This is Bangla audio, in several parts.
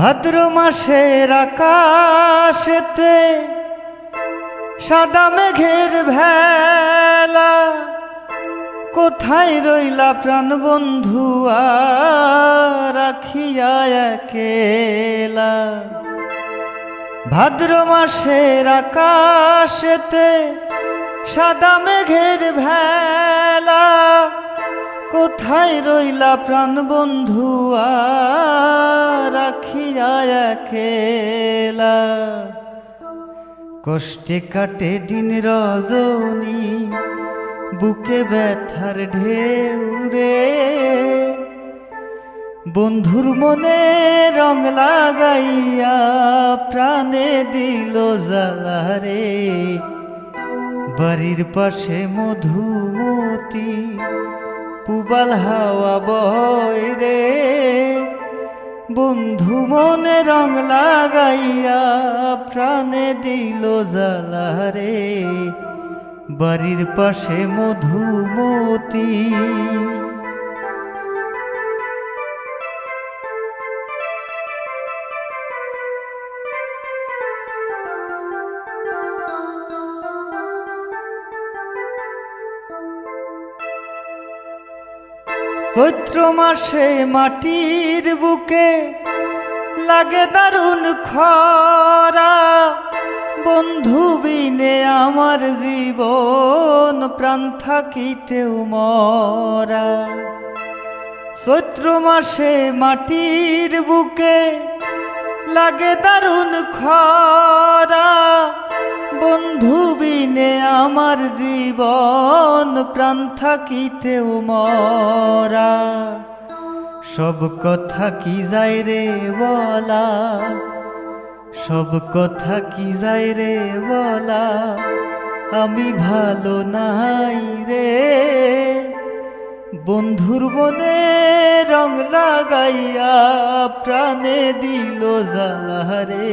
ভাদ্র মাসের আকাশেতে সাদা মেঘের ভেলা। কোথায় রইলা প্রাণ বন্ধু রাখিয়া একেলা? ভাদ্র মাসের আকাশেতে সাদা মেঘের ভেলা। কোথায় রইলা প্রাণ বন্ধু? রাখিয়া একেলা। কষ্টে কাটে দিন রজনী, বুকে ব্যথার ঢেউ রে। বন্ধুর মনে রং লাগাইয়া প্রাণে দিল জ্বালারে বাড়ির পাশে মধুমতি পুবাল হাওয়া বয় রে। বন্ধু মনে রং লাগাইয়া প্রাণে দিল জ্বালারে বাড়ির পাশে মধুমতি চৈত্র মাসে মাটির বুকে লাগে দারুণ খরা। বন্ধু বিনে আমার জীবন প্রাণ থাকিতেও মরা। চৈত্র মাসে মাটির বুকে লাগে দারুণ খরা। বন্ধু বিনে আমার জীবন প্রাণ থাকিতেও মরা। সব কথা কি যায় রে বলা? সব কথা কি যায় রে বলা? আমি ভালো নাই রে। বন্ধুর বনে রং লাগাইয়া প্রাণে দিল জ্বালারে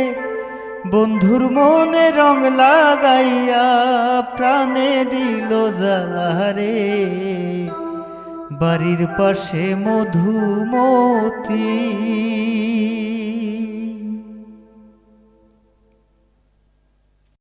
বন্ধুর মনে রং লাগাইয়া প্রাণে দিল জ্বালারে বাড়ির পাশে মধুমতি